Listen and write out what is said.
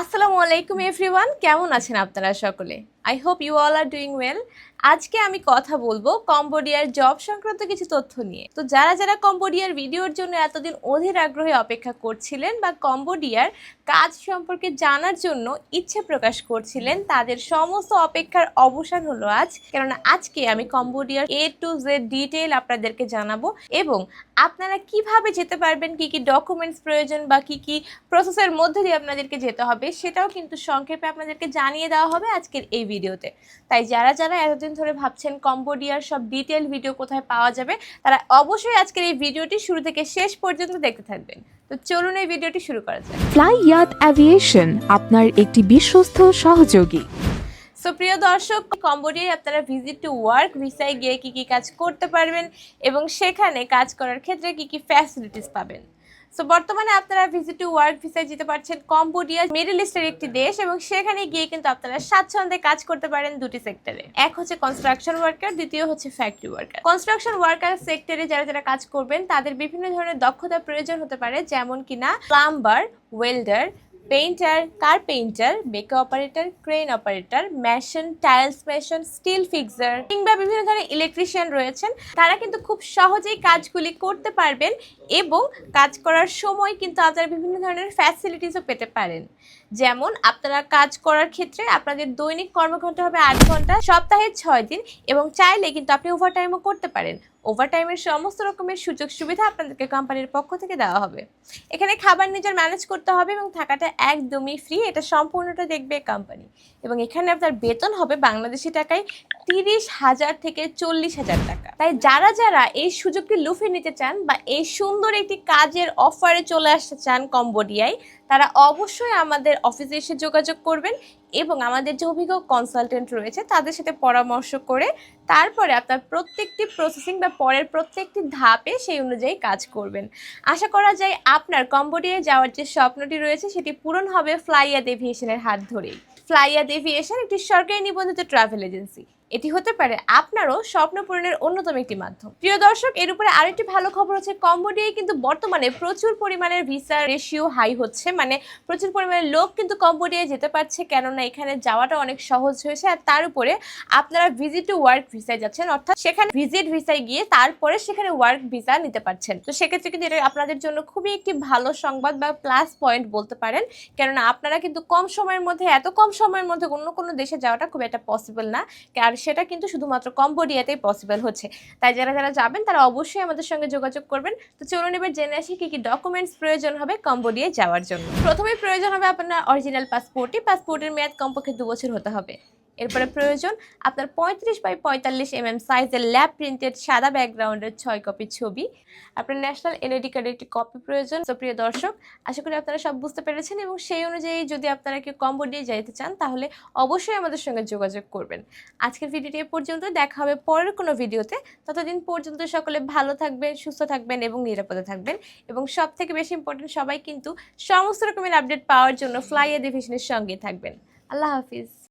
আসসালামু আলাইকুম এভরিওয়ান। কেমন আছেন আপনারা সকলে? I hope you all are doing well আজকে আমি কথা বলব কম্বোডিয়ার জব সংক্রান্ত কিছু তথ্য নিয়ে। তো যারা যারা কম্বোডিয়ার ভিডিওর জন্য এতদিন অধীর আগ্রহে অপেক্ষা করছিলেন বা কম্বোডিয়ার কাজ সম্পর্কে জানার জন্য ইচ্ছে প্রকাশ করছিলেন, তাদের সমস্ত অপেক্ষার অবসান হলো আজ। কেননা আজকে আমি কম্বোডিয়ার এ টু জেড ডিটেল আপনাদেরকে জানাব এবং আপনারা কীভাবে যেতে পারবেন, কি কি ডকুমেন্টস প্রয়োজন বা কি কি প্রসেসের মধ্যে দিয়ে আপনাদেরকে যেতে হবে, সেটাও কিন্তু সংক্ষেপে আপনাদেরকে জানিয়ে দেওয়া হবে আজকের এই ভিডিওতে। তাই যারা যারা এতদিন ধরে ভাবছেন কম্বোডিয়ার সব ডিটেল ভিডিও কোথায় পাওয়া যাবে তারা অবশ্যই আজকের এই ভিডিওটি শুরু থেকে শেষ পর্যন্ত দেখতে থাকবেন। তো চলুন এই ভিডিওটি শুরু করা যাক। ফ্লাই ইয়াত অ্যাভিয়েশন আপনার একটি বিশ্বস্ত সহযোগী। সো প্রিয় দর্শক কম্বোডিয়ায় আপনারা ভিজিট টু ওয়ার্ক ভিসায় গিয়ে কি কি কাজ করতে পারবেন এবং সেখানে কাজ করার ক্ষেত্রে কি কি ফ্যাসিলিটিস পাবেন? সো বর্তমানে আপনারা ভিজিট টু ওয়ার্ক ভিসায় যেতে পারছেন কম্বোডিয়া মিডল ইস্টের একটি দেশ এবং সেখানে গিয়ে কিন্তু আপনারা স্বাচ্ছন্দ্যে কাজ করতে পারেন দুটি সেক্টরে এক হচ্ছে কনস্ট্রাকশন ওয়ার্কার দ্বিতীয় হচ্ছে ফ্যাক্টরি ওয়ার্কার কনস্ট্রাকশন ওয়ার্কার সেক্টরে যারা যারা কাজ করবেন, তাদের বিভিন্ন ধরনের দক্ষতা প্রয়োজন হতে পারে, যেমন কিনা plumber welder painter carpenter backhoe operator, crane operator, mason, tiles, mason, steel fixer কিংবা বিভিন্ন ধরনের ইলেকট্রিশিয়ান রয়েছেন। তারা কিন্তু খুব সহজেই কাজগুলি করতে পারবেন এবং কাজ করার সময় কিন্তু আপনারা বিভিন্ন ধরনের ফ্যাসিলিটিসও পেতে পারেন। যেমন আপনারা কাজ করার ক্ষেত্রে আপনাদের দৈনিক কর্মঘণ্টা হবে আট ঘণ্টা সপ্তাহে ছয় দিন এবং চাইলে কিন্তু আপনি ওভারটাইমও করতে পারেন। ওভারটাইমের সমস্ত রকমের সুযোগ সুবিধা আপনাদেরকে কোম্পানির পক্ষ থেকে দেওয়া হবে। এখানে খাবার নিজের ম্যানেজ করতে হবে এবং থাকাটা একদমই ফ্রি এটা সম্পূর্ণটা দেখবে কোম্পানি এবং এখানে আপনার বেতন হবে বাংলাদেশি টাকায় তিরিশ হাজার থেকে চল্লিশ হাজার টাকা। তাই যারা যারা এই সুযোগটি লুফে নিতে চান বা এই সুন্দর একটি কাজের অফারে চলে আসতে চান কম্বোডিয়ায়, তারা অবশ্যই আমাদের অফিসে এসে যোগাযোগ করবেন এবং আমাদের যে অভিজ্ঞ কনসালটেন্ট রয়েছে তাদের সাথে পরামর্শ করে তারপরে আপনার প্রত্যেকটি প্রসেসিং বা পরের প্রত্যেকটি ধাপে সেই অনুযায়ী কাজ করবেন। আশা করা যায় আপনার কম্বোডিয়ায় যাওয়ার যে স্বপ্নটি রয়েছে সেটি পূরণ হবে ফ্লাইয়া এভিয়েশনের হাত ধরেই। ফ্লাইয়া এভিয়েশন একটি সরকারি নিবন্ধিত ট্রাভেল এজেন্সি এটি হতে পারে আপনারও স্বপ্ন পূরণের অন্যতম একটি মাধ্যম। প্রিয় দর্শক, এর উপরে আরেকটি ভালো খবর হচ্ছে কম্বোডিয়ায় কিন্তু বর্তমানে প্রচুর পরিমাণের ভিসা রেশিও হাই হচ্ছে। মানে প্রচুর পরিমাণে লোক কিন্তু কম্বোডিয়ায় যেতে পারছে, কেননা এখানে যাওয়াটা অনেক সহজ হয়েছে। আর তার উপরে আপনারা ভিজিট টু ওয়ার্ক ভিসায় যাচ্ছেন, অর্থাৎ সেখানে ভিজিট ভিসায় গিয়ে তারপরে সেখানে ওয়ার্ক ভিসা নিতে পারছেন। তো সেক্ষেত্রে কিন্তু এটা আপনাদের জন্য খুবই একটি ভালো সংবাদ বা প্লাস পয়েন্ট বলতে পারেন। কেননা আপনারা কিন্তু কম সময়ের মধ্যে, এত কম সময়ের মধ্যে অন্য কোনো দেশে যাওয়াটা খুব একটা পসিবল না। আর সেটা কিন্তু শুধুমাত্র কম্বোডিয়াতেই পসিবল হচ্ছে। তাই যারা যারা যাবেন, তারা অবশ্যই আমাদের সঙ্গে যোগাযোগ করবেন। তো চলুন এবার জেনে আসি কী কী ডকুমেন্টস প্রয়োজন হবে কম্বোডিয়ায় যাওয়ার জন্য। প্রথমেই প্রয়োজন হবে আপনার অরিজিনাল পাসপোর্টই পাসপোর্টের মেয়াদ কমপক্ষে দু বছর হতে হবে। এরপরে প্রয়োজন আপনার পঁয়ত্রিশ বাই পঁয়তাল্লিশ এম এম সাইজের ল্যাব প্রিন্টেড সাদা ব্যাকগ্রাউন্ডের ছয় কপি ছবি। আপনার ন্যাশনাল এনআইডি কার্ডের একটি কপি প্রয়োজন। তো প্রিয় দর্শক, আশা করি আপনারা সব বুঝতে পেরেছেন এবং সেই অনুযায়ী যদি আপনারা কেউ কম্বোডিয়ায় যাইতে চান, তাহলে অবশ্যই আমাদের সঙ্গে যোগাযোগ করবেন। আজকের ভিডিওটি এ পর্যন্ত, দেখা হবে পরের কোনো ভিডিওতে ততদিন পর্যন্ত সকলে ভালো থাকবেন, সুস্থ থাকবেন এবং নিরাপদে থাকবেন। এবং সব থেকে বেশি ইম্পর্টেন্ট সবাই কিন্তু সমস্ত রকমের আপডেট পাওয়ার জন্য ফ্লাই ডিভিশনের সঙ্গে থাকবেন। আল্লাহ হাফিজ।